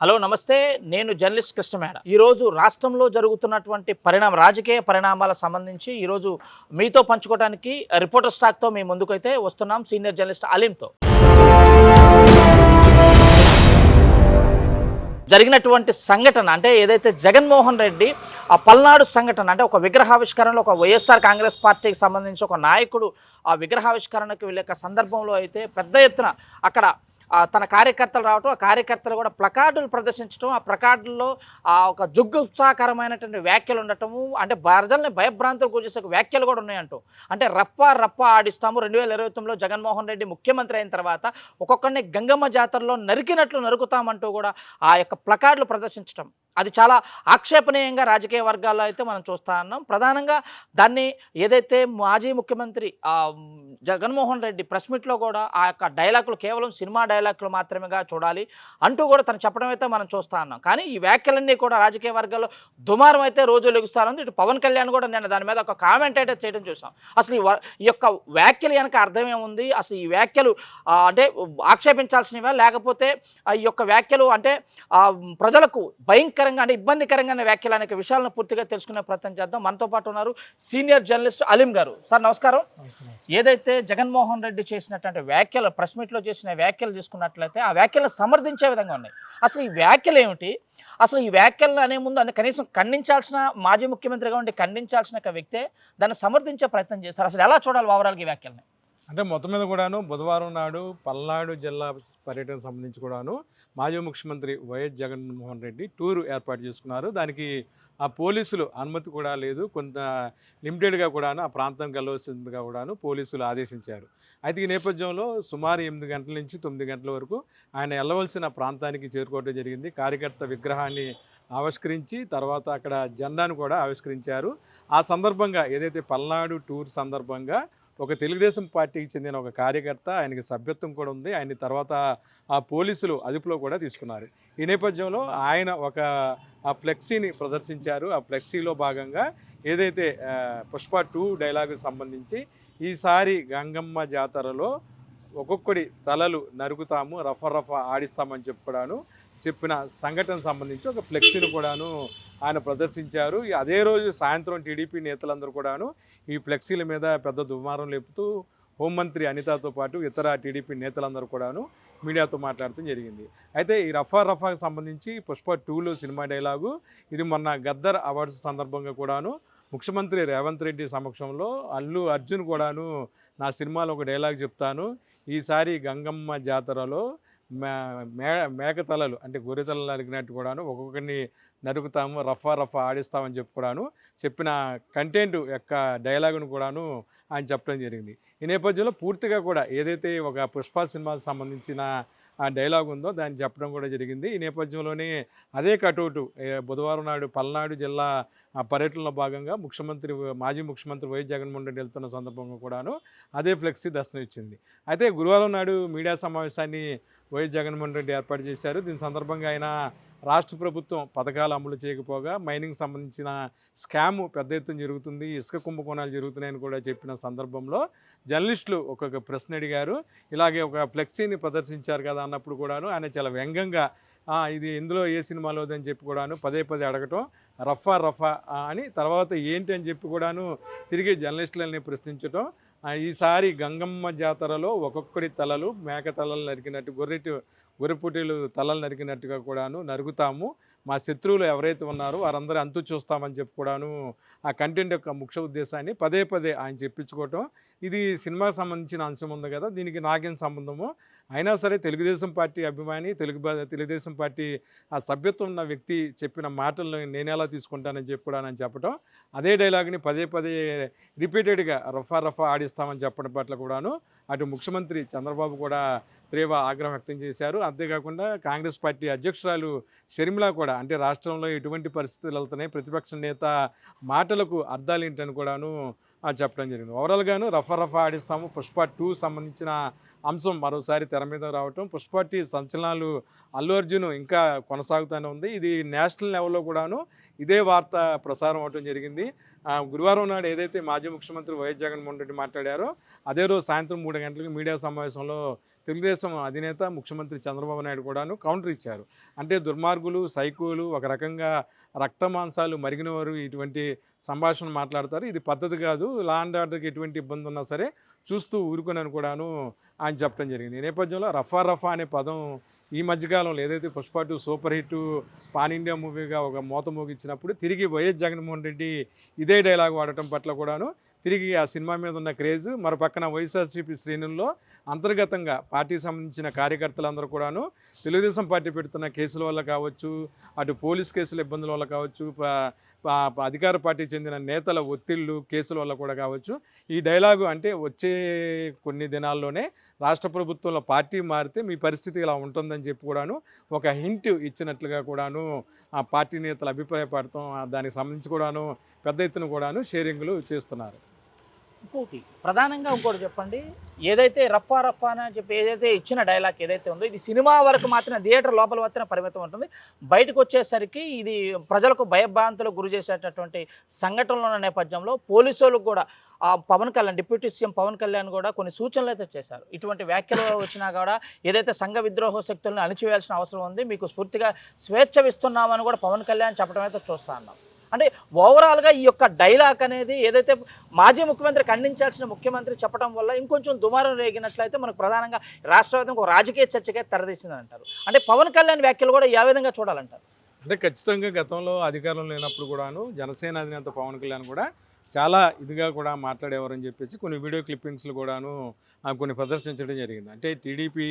Hello నమస్తే. నేను journalist కృష్ణమేడ. ఈరోజు రాష్ట్రంలో జరుగుతున్నటువంటి పరిణామ రాజకీయ పరిణామాల సంబంధించి ఈరోజు మీతో పంచుకోవడానికి రిపోర్టర్ స్టాక్తో మేము ముందుకైతే వస్తున్నాం సీనియర్ జర్నలిస్ట్ అలీంతో. జరిగినటువంటి సంఘటన అంటే ఏదైతే జగన్మోహన్ రెడ్డి ఆ పల్నాడు సంఘటన అంటే ఒక విగ్రహావిష్కరణలో ఒక వైఎస్ఆర్ కాంగ్రెస్ పార్టీకి సంబంధించి ఒక నాయకుడు ఆ విగ్రహావిష్కరణకు వెళ్ళే సందర్భంలో అయితే పెద్ద ఎత్తున అక్కడ తన కార్యకర్తలు రావటం ఆ కార్యకర్తలు కూడా ప్లకార్డులు ప్రదర్శించడం ఆ ప్లకార్డుల్లో ఆ ఒక జుగ్గు ఉత్సాహకరమైనటువంటి వ్యాఖ్యలు ఉండటము అంటే ప్రజల్ని భయభ్రాంతులు గురిచేసే ఒక వ్యాఖ్యలు కూడా ఉన్నాయంటూ. అంటే రప్ప రప్ప ఆడిస్తాము. రెండు వేల ఇరవై తొమ్మిదిలో జగన్మోహన్ రెడ్డి ముఖ్యమంత్రి అయిన తర్వాత ఒక్కొక్కరిని గంగమ్మ జాతరలో నరికినట్లు నరుకుతామంటూ కూడా ఆ యొక్క ప్లకార్డులు ప్రదర్శించడం అది చాలా ఆక్షేపణీయంగా రాజకీయ వర్గాల్లో అయితే మనం చూస్తా ఉన్నాం. ప్రధానంగా దాన్ని ఏదైతే మాజీ ముఖ్యమంత్రి జగన్మోహన్ రెడ్డి ప్రెస్ మీట్లో కూడా ఆ యొక్క డైలాగులు కేవలం సినిమా డైలాగులు మాత్రమేగా చూడాలి అంటూ కూడా తను చెప్పడం అయితే మనం చూస్తా ఉన్నాం. కానీ ఈ వ్యాఖ్యలన్నీ కూడా రాజకీయ వర్గాల్లో దుమారం అయితే రోజు లెగుస్తారని ఇటు పవన్ కళ్యాణ్ కూడా నేను దాని మీద ఒక కామెంట్ అయితే చేయడం చూసాం. అసలు ఈ యొక్క వ్యాఖ్యలు వెనక అర్థం ఏముంది? అసలు ఈ వ్యాఖ్యలు అంటే ఆక్షేపించాల్సినవా? లేకపోతే ఆ, ఈ యొక్క వ్యాఖ్యలు అంటే ప్రజలకు భయంకర భయంకరంగా అంటే ఇబ్బందికరంగా వ్యాఖ్యలు అనే విషయాలను పూర్తిగా తెలుసుకునే ప్రయత్నం చేద్దాం. మనతో పాటు ఉన్నారు సీనియర్ జర్నలిస్ట్ అలీం గారు. సార్ నమస్కారం. ఏదైతే జగన్మోహన్ రెడ్డి చేసినటువంటి వ్యాఖ్యలు ప్రెస్ మీట్లో చేసిన వ్యాఖ్యలు తీసుకున్నట్లయితే ఆ వ్యాఖ్యలు సమర్థించే విధంగా ఉన్నాయి. అసలు ఈ వ్యాఖ్యలు ఏమిటి? అసలు ఈ వ్యాఖ్యలు అనే ముందు అంటే కనీసం ఖండించాల్సిన మాజీ ముఖ్యమంత్రిగా ఉండి ఖండించాల్సిన ఒక వ్యక్తే దాన్ని సమర్థించే ప్రయత్నం చేస్తారు అసలు ఎలా చూడాలి ఓవరాల్గా ఈ వ్యాఖ్యల్ని? అంటే మొత్తం మీద కూడాను బుధవారం నాడు పల్నాడు జిల్లా పర్యటన సంబంధించి కూడాను మాజీ ముఖ్యమంత్రి వైఎస్ జగన్మోహన్ రెడ్డి టూర్ ఏర్పాటు చేసుకున్నారు. దానికి ఆ పోలీసులు అనుమతి కూడా లేదు. కొంత లిమిటెడ్గా కూడాను ఆ ప్రాంతానికి కలవలసిందిగా కూడాను పోలీసులు ఆదేశించారు. అయితే ఈ నేపథ్యంలో సుమారు ఎనిమిది గంటల నుంచి తొమ్మిది గంటల వరకు ఆయన వెళ్ళవలసిన ప్రాంతానికి చేరుకోవడం జరిగింది. కార్యకర్త విగ్రహాన్ని ఆవిష్కరించి తర్వాత అక్కడ జెండాను కూడా ఆవిష్కరించారు. ఆ సందర్భంగా ఏదైతే పల్నాడు టూర్ సందర్భంగా ఒక తెలుగుదేశం పార్టీకి చెందిన ఒక కార్యకర్త ఆయనకి సభ్యత్వం కూడా ఉంది. ఆయన తర్వాత ఆ పోలీసులు అదుపులో కూడా తీసుకున్నారు. ఈ నేపథ్యంలో ఆయన ఒక ఆ ఫ్లెక్సీని ప్రదర్శించారు. ఆ ఫ్లెక్సీలో భాగంగా ఏదైతే పుష్ప టూ డైలాగు సంబంధించి ఈసారి గంగమ్మ జాతరలో ఒక్కొక్కడి తలలు నరుకుతాము రఫ రఫ ఆడిస్తామని చెప్పడాను చెప్పిన సంఘటన సంబంధించి ఒక ఫ్లెక్సీని కూడాను ఆయన ప్రదర్శించారు. అదే రోజు సాయంత్రం టీడీపీ నేతలందరూ కూడాను ఈ ఫ్లెక్సీల మీద పెద్ద దుమారం లేపుతూ హోంమంత్రి అనితతో పాటు ఇతర టీడీపీ నేతలందరూ కూడాను మీడియాతో మాట్లాడటం జరిగింది. అయితే ఈ రఫా రఫాకి సంబంధించి పుష్ప టూలో సినిమా డైలాగు ఇది మొన్న గద్దర్ అవార్డ్స్ సందర్భంగా కూడాను ముఖ్యమంత్రి రేవంత్ రెడ్డి సమక్షంలో అల్లు అర్జున్ కూడాను నా సినిమాలో ఒక డైలాగ్ చెప్తాను ఈసారి గంగమ్మ జాతరలో మే మే తలలు అంటే గొర్రె తలలు నరికినట్టు కూడాను ఒక్కొక్కరిని నరుకుతాము రఫా రఫా ఆడిస్తామని చెప్పి కూడాను చెప్పిన కంటెంట్ యొక్క డైలాగును కూడాను ఆయన చెప్పడం జరిగింది. ఈ నేపథ్యంలో పూర్తిగా కూడా ఏదైతే ఒక పుష్ప సినిమాకి సంబంధించిన ఆ డైలాగ్ ఉందో దాన్ని చెప్పడం కూడా జరిగింది. ఈ నేపథ్యంలోనే అదే కటౌటు బుధవారం నాడు పల్నాడు జిల్లా ఆ పర్యటనలో భాగంగా ముఖ్యమంత్రి మాజీ ముఖ్యమంత్రి వైఎస్ జగన్మోహన్ రెడ్డి వెళ్తున్న సందర్భంగా కూడాను అదే ఫ్లెక్సీ దర్శనం ఇచ్చింది అయితే గురువారం నాడు మీడియా సమావేశాన్ని వైఎస్ జగన్మోహన్ రెడ్డి ఏర్పాటు చేశారు. దీని సందర్భంగా ఆయన రాష్ట్ర ప్రభుత్వం పథకాలు అమలు చేయకపోగా మైనింగ్ సంబంధించిన స్కామ్ పెద్ద ఎత్తున జరుగుతుంది. ఇసుక కుంభకోణాలు జరుగుతున్నాయని కూడా చెప్పిన సందర్భంలో జర్నలిస్టులు ఒక్కొక్క ప్రశ్న అడిగారు. ఇలాగే ఒక ఫ్లెక్సీని ప్రదర్శించారు కదా అన్నప్పుడు కూడాను ఆయన చాలా వ్యంగ్యంగా ఇది ఎందులో ఏ సినిమాలోదని చెప్పి కూడాను పదే పదే అడగటం రఫా రఫా అని తర్వాత ఏంటి అని చెప్పి కూడాను తిరిగి జర్నలిస్టులని ప్రశ్నించటం ఈసారి గంగమ్మ జాతరలో ఒక్కొక్కడి తలలు మేక తలలు నరికినట్టు గొర్రెటి గొర్రెపుటీలు తలలు నరికినట్టుగా కూడాను నరుగుతాము. మా శత్రువులు ఎవరైతే ఉన్నారో వారందరూ అంతు చూస్తామని చెప్పి కూడాను ఆ కంటెంట్ యొక్క ముఖ్య ఉద్దేశాన్ని పదే పదే ఆయన చెప్పించుకోవటం. ఇది సినిమాకి సంబంధించిన అంశం ఉంది కదా దీనికి నాకేం సంబంధము? అయినా సరే తెలుగుదేశం పార్టీ అభిమాని తెలుగు తెలుగుదేశం పార్టీ ఆ సభ్యత్వం ఉన్న వ్యక్తి చెప్పిన మాటలను నేను ఎలా తీసుకుంటానని చెప్పి కూడా నేను చెప్పడం అదే డైలాగ్ని పదే పదే రిపీటెడ్గా రఫా రఫా ఆడిస్తామని చెప్పడం పట్ల కూడాను అటు ముఖ్యమంత్రి చంద్రబాబు కూడా తీవ్ర ఆగ్రహం వ్యక్తం చేశారు. అంతేకాకుండా కాంగ్రెస్ పార్టీ అధ్యక్షురాలు షర్మిల కూడా అంటే రాష్ట్రంలో ఎటువంటి పరిస్థితులు వెళ్తున్నాయి ప్రతిపక్ష నేత మాటలకు అర్థాలు ఏంటని కూడాను చెప్పడం జరిగింది. ఓవరాల్గాను రఫా రఫా ఆడిస్తాము. పుష్ప టూ సంబంధించిన అంశం మరోసారి తెర మీద రావటం. పుష్ప టీ సంచలనాలు అల్లు అర్జున్ ఇంకా కొనసాగుతూనే ఉంది. ఇది నేషనల్ లెవెల్లో కూడాను ఇదే వార్త ప్రసారం అవటం జరిగింది. ఆ, గురువారం నాడు ఏదైతే మాజీ ముఖ్యమంత్రి వైఎస్ జగన్మోహన్ రెడ్డి మాట్లాడారో అదే రోజు సాయంత్రం మూడు గంటలకు మీడియా సమావేశంలో తెలుగుదేశం అధినేత ముఖ్యమంత్రి చంద్రబాబు నాయుడు కూడాను కౌంటర్ ఇచ్చారు. అంటే దుర్మార్గులు సైకోలు ఒక రకంగా రక్తమాంసాలు మరిగినవారు ఇటువంటి సంభాషణ మాట్లాడతారు. ఇది పద్ధతి కాదు. లా అండ్ ఆర్డర్కి ఎటువంటి ఇబ్బంది ఉన్నా సరే చూస్తూ ఊరుకునని కూడాను ఆయన చెప్పడం జరిగింది. ఈ నేపథ్యంలో రఫా రఫా అనే పదం ఈ మధ్యకాలంలో ఏదైతే Pushpa two super hit pan India మూవీగా ఒక మోత మోగించినప్పుడు తిరిగి వైఎస్ జగన్మోహన్ రెడ్డి ఇదే డైలాగ్ వాడటం పట్ల కూడాను తిరిగి ఆ సినిమా మీద ఉన్న క్రేజ్ మరపక్కన వైఎస్ఆర్సీపీ శ్రేణుల్లో అంతర్గతంగా పార్టీకి సంబంధించిన కార్యకర్తలందరూ కూడాను తెలుగుదేశం పార్టీ పెడుతున్న కేసుల వల్ల కావచ్చు అటు పోలీస్ కేసుల ఇబ్బందుల వల్ల కావచ్చు అధికార పార్టీకి చెందిన నేతల ఒత్తిళ్ళు కేసుల వల్ల కూడా కావచ్చు. ఈ డైలాగు అంటే వచ్చే కొన్ని దినాల్లోనే రాష్ట్ర ప్రభుత్వంలో పార్టీ మారితే మీ పరిస్థితి ఇలా ఉంటుందని చెప్పి కూడాను ఒక హింట్ ఇచ్చినట్లుగా కూడాను ఆ పార్టీ నేతలు అభిప్రాయపడతాం ఆ దానికి సంబంధించి కూడాను పెద్ద ఎత్తున కూడాను షేరింగ్లు చేస్తున్నారు. ఇంకోటి ప్రధానంగా ఇంకోటి చెప్పండి. ఏదైతే రఫా రఫా అని చెప్పి ఏదైతే ఇచ్చిన డైలాగ్ ఏదైతే ఉందో ఇది సినిమా వరకు మాత్రమే థియేటర్ లోపల మాత్రమే పరిమితం ఉంటుంది. బయటకు వచ్చేసరికి ఇది ప్రజలకు భయభ్రాంతులకు గురి చేసేటటువంటి సంఘటనలు ఉన్న నేపథ్యంలో పోలీసులకు కూడా ఆ పవన్ కళ్యాణ్ డిప్యూటీ సీఎం పవన్ కళ్యాణ్ కూడా కొన్ని సూచనలు అయితే చేశారు. ఇటువంటి వ్యాఖ్యలు వచ్చినా కూడా ఏదైతే సంఘ విద్రోహ శక్తులను అణిచివేయాల్సిన అవసరం ఉంది మీకు స్ఫూర్తిగా స్వేచ్ఛ ఇస్తున్నామని కూడా పవన్ కళ్యాణ్ చెప్పడం అయితే చూస్తా ఉన్నాం. అంటే ఓవరాల్గా ఈ యొక్క డైలాగ్ అనేది ఏదైతే మాజీ ముఖ్యమంత్రి ఖండించాల్సిన ముఖ్యమంత్రి చెప్పడం వల్ల ఇంకొంచెం దుమారం రేగినట్లయితే మనకు ప్రధానంగా రాష్ట్రవ్యాప్తంగా ఒక రాజకీయ చర్చకే తెరదీసిందని అంటారు అంటే పవన్ కళ్యాణ్ వ్యాఖ్యలు కూడా ఏ విధంగా చూడాలంటారు. అంటే ఖచ్చితంగా గతంలో అధికారంలో లేనప్పుడు కూడాను జనసేన అధినేత పవన్ కళ్యాణ్ కూడా చాలా ఇదిగా కూడా మాట్లాడేవారని చెప్పేసి కొన్ని వీడియో క్లిప్పింగ్స్లు కూడాను కొన్ని ప్రదర్శించడం జరిగింది. అంటే టీడీపీ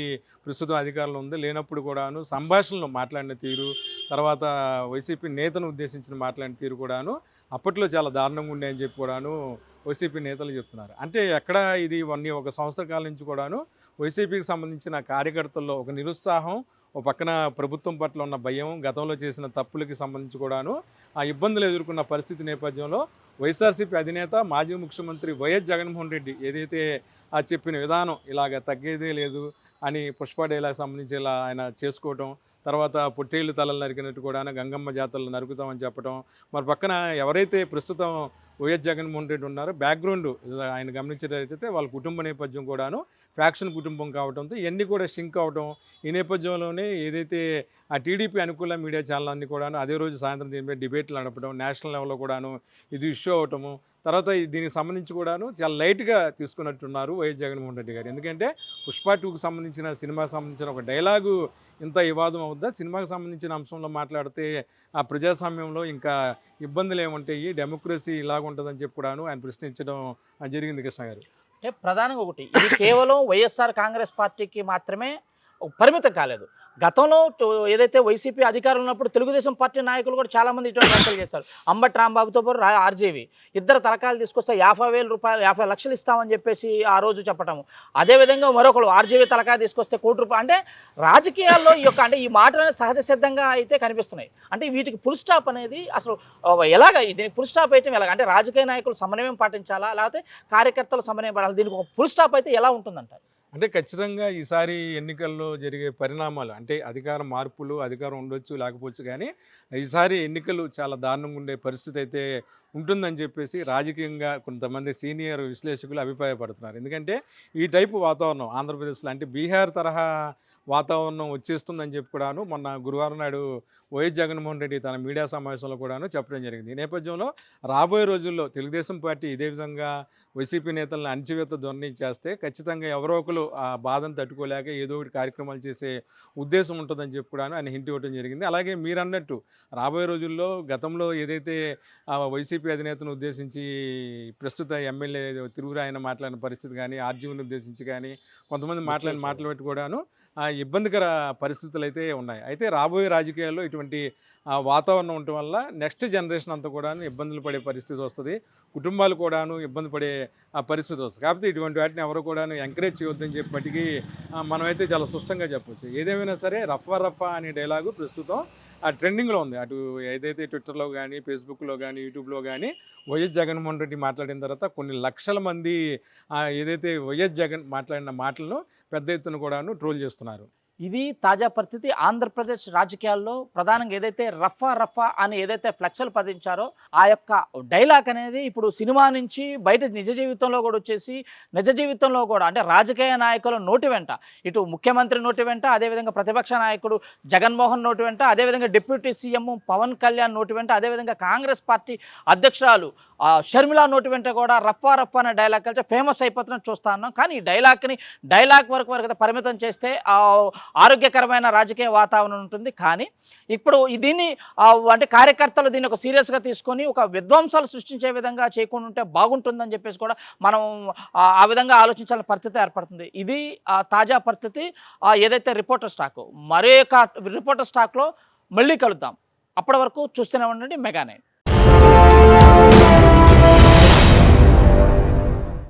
ప్రస్తుతం అధికారంలో ఉంది. లేనప్పుడు కూడాను సంభాషణలు మాట్లాడిన తీరు తర్వాత వైసీపీ నేతను ఉద్దేశించిన మాట్లాడిన తీరు కూడాను అప్పట్లో చాలా దారుణంగా ఉండే అని చెప్పి కూడాను వైసీపీ నేతలు చెప్తున్నారు. అంటే ఎక్కడ ఇది వన్ ఒక సంవత్సర కాలం నుంచి కూడాను వైసీపీకి సంబంధించిన కార్యకర్తల్లో ఒక నిరుత్సాహం ఒక పక్కన ప్రభుత్వం పట్ల ఉన్న భయం గతంలో చేసిన తప్పులకి సంబంధించి కూడాను ఆ ఇబ్బందులు ఎదుర్కొన్న పరిస్థితి నేపథ్యంలో వైఎస్ఆర్సీపీ అధినేత మాజీ ముఖ్యమంత్రి వైఎస్ జగన్మోహన్ రెడ్డి ఏదైతే ఆ చెప్పిన విధానం ఇలాగ తగ్గేదే లేదు అని పుష్ప డైలాగ్ సంబంధించి ఇలా ఆయన చేసుకోవటం తర్వాత పొట్టేళ్ళు తలలు నరికినట్టు కూడా గంగమ్మ జాతరలు నరుకుతామని చెప్పడం మరి పక్కన ఎవరైతే ప్రస్తుతం వైఎస్ జగన్మోహన్ రెడ్డి ఉన్నారో బ్యాక్గ్రౌండ్ ఆయన గమనించేటైతే వాళ్ళ కుటుంబ నేపథ్యం కూడాను ఫ్యాక్షన్ కుటుంబం కావడంతో ఇవన్నీ కూడా షింక్ అవడం ఈ నేపథ్యంలోనే ఏదైతే ఆ టీడీపీ అనుకూల మీడియా ఛానల్ అన్ని కూడాను అదే రోజు సాయంత్రం దీనిపై డిబేట్లు నడపడం నేషనల్ లెవెల్లో కూడాను ఇది ఇష్యూ అవటము. తర్వాత దీనికి సంబంధించి కూడాను చాలా లైట్గా తీసుకున్నట్టున్నారు వైఎస్ జగన్మోహన్ రెడ్డి గారు. ఎందుకంటే పుష్ప టూకి సంబంధించిన సినిమాకి సంబంధించిన ఒక డైలాగు ఇంత వివాదం అవుద్దా? సినిమాకి సంబంధించిన అంశంలో మాట్లాడితే ఆ ప్రజాస్వామ్యంలో ఇంకా ఇబ్బందులు ఏముంటాయి? డెమోక్రసీ ఇలాగుంటుందని చెప్పి కూడాను ఆయన ప్రశ్నించడం జరిగింది కృష్ణ గారు. అంటే ప్రధానంగా ఒకటి ఇది కేవలం వైఎస్ఆర్ కాంగ్రెస్ పార్టీకి మాత్రమే పరిమితం కాలేదు. గతంలో ఏదైతే వైసీపీ అధికారం ఉన్నప్పుడు తెలుగుదేశం పార్టీ నాయకులు కూడా చాలామంది ఇటువంటి వ్యాఖ్యలు చేస్తారు అంబట్ రాంబాబుతో పాటు రా- ఆర్జేవి. ఇద్దరు తరకాలు తీసుకొస్తే యాభై వేల రూపాయలు యాభై లక్షలు ఇస్తామని చెప్పేసి ఆ రోజు చెప్పటము. అదేవిధంగా మరొకరు ఆర్జేవి తలకాయ తీసుకొస్తే కోటి రూపాయలు అంటే రాజకీయాల్లో ఈ యొక్క అంటే ఈ మాటలు సహజ సిద్ధంగా అయితే కనిపిస్తున్నాయి. అంటే వీటికి ఫుల్ స్టాప్ అనేది అసలు ఎలాగ దీనికి ఫుల్ స్టాప్ అయితే ఎలాగ? అంటే రాజకీయ నాయకులు సమన్వయం పాటించాలా? లేకపోతే కార్యకర్తలు సమన్వయం పడాలి? దీనికి ఒక ఫుల్ స్టాప్ అయితే ఎలా ఉంటుందంటారు? అంటే ఖచ్చితంగా ఈసారి ఎన్నికల్లో జరిగే పరిణామాలు అంటే అధికార మార్పులు అధికారం ఉండొచ్చు లేకపోవచ్చు కానీ ఈసారి ఎన్నికలు చాలా దారుణంగా ఉండే పరిస్థితి అయితే ఉంటుందని చెప్పేసి రాజకీయంగా కొంతమంది సీనియర్ విశ్లేషకులు అభిప్రాయపడుతున్నారు. ఎందుకంటే ఈ టైపు వాతావరణం ఆంధ్రప్రదేశ్లో అంటే బీహార్ తరహా వాతావరణం వచ్చేస్తుందని చెప్పి కూడాను మొన్న గురువారం నాడు వైఎస్ జగన్మోహన్ రెడ్డి తన మీడియా సమావేశంలో కూడాను చెప్పడం జరిగింది. ఈ నేపథ్యంలో రాబోయే రోజుల్లో తెలుగుదేశం పార్టీ ఇదే విధంగా వైసీపీ నేతలను అణచివేత ధోరణి చేస్తే ఖచ్చితంగా ఎవరో ఒకరు ఆ బాధను తట్టుకోలేక ఏదో ఒకటి కార్యక్రమాలు చేసే ఉద్దేశం ఉంటుందని చెప్పి కూడా ఆయన హింట్ ఇవ్వడం జరిగింది. అలాగే మీరు అన్నట్టు రాబోయే రోజుల్లో గతంలో ఏదైతే వైసీపీ అధినేతను ఉద్దేశించి ప్రస్తుత ఎమ్మెల్యే తిరుగురు ఆయన మాట్లాడిన పరిస్థితి కానీ ఆర్జీవీని ఉద్దేశించి కానీ కొంతమంది మాట్లాడిన మాటలు పెట్టి కూడాను ఇబ్బందికర పరిస్థితులు అయితే ఉన్నాయి. అయితే రాబోయే రాజకీయాల్లో ఇటువంటి వాతావరణం ఉండటం వల్ల నెక్స్ట్ జనరేషన్ అంతా కూడాను ఇబ్బందులు పడే పరిస్థితి వస్తుంది. కుటుంబాలు కూడాను ఇబ్బంది పడే ఆ పరిస్థితి వస్తుంది. కాకపోతే ఇటువంటి వాటిని ఎవరు కూడాను ఎంకరేజ్ చేయొద్దని చెప్పటికీ మనమైతే చాలా స్పష్టంగా చెప్పొచ్చు. ఏదేమైనా సరే రఫా రఫా అనే డైలాగు ప్రస్తుతం ఆ ట్రెండింగ్లో ఉంది. అటు ఏదైతే ట్విట్టర్లో కానీ ఫేస్బుక్లో కానీ యూట్యూబ్లో కానీ వైఎస్ జగన్మోహన్ రెడ్డి మాట్లాడిన తర్వాత కొన్ని లక్షల మంది ఏదైతే వైఎస్ జగన్ మాట్లాడిన మాటలను పెద్ద ఎత్తున కూడాను ట్రోల్ చేస్తున్నారు. ఇది తాజా పరిస్థితి. ఆంధ్రప్రదేశ్ రాజకీయాల్లో ప్రధానంగా ఏదైతే రఫా రఫా అని ఏదైతే ఫ్లెక్స్లు పదించారో ఆ యొక్క డైలాగ్ అనేది ఇప్పుడు సినిమా నుంచి బయట నిజ జీవితంలో కూడా వచ్చేసి నిజ జీవితంలో కూడా అంటే రాజకీయ నాయకుల నోటి వెంట ఇటు ముఖ్యమంత్రి నోటి వెంట అదేవిధంగా ప్రతిపక్ష నాయకుడు జగన్మోహన్ నోటి వెంట అదేవిధంగా డిప్యూటీ సీఎం పవన్ కళ్యాణ్ నోటి వెంట అదేవిధంగా కాంగ్రెస్ పార్టీ అధ్యక్షురాలు షర్మిల నోటి వెంట కూడా రప్పా రప్పా అనే డైలాగ్ కలిసి ఫేమస్ అయిపోతున్నట్టు చూస్తా ఉన్నాం. కానీ ఈ డైలాగ్ని డైలాగ్ వరకు వరకు అయితే పరిమితం చేస్తే ఆరోగ్యకరమైన రాజకీయ వాతావరణం ఉంటుంది. కానీ ఇప్పుడు దీన్ని అంటే కార్యకర్తలు దీన్ని ఒక సీరియస్గా తీసుకొని ఒక విధ్వంసాలు సృష్టించే విధంగా చేయకుండా ఉంటే బాగుంటుందని చెప్పేసి కూడా మనం ఆ, విధంగా ఆలోచించాల్సిన పరిస్థితి ఏర్పడుతుంది. ఇది ఆ, తాజా పరిస్థితి. ఏదైతే రిపోర్టర్ స్టాక్ మరొక రిపోర్టర్ స్టాక్లో మళ్ళీ కలుద్దాం. అప్పటి వరకు చూస్తూనే ఉండండి మెగానే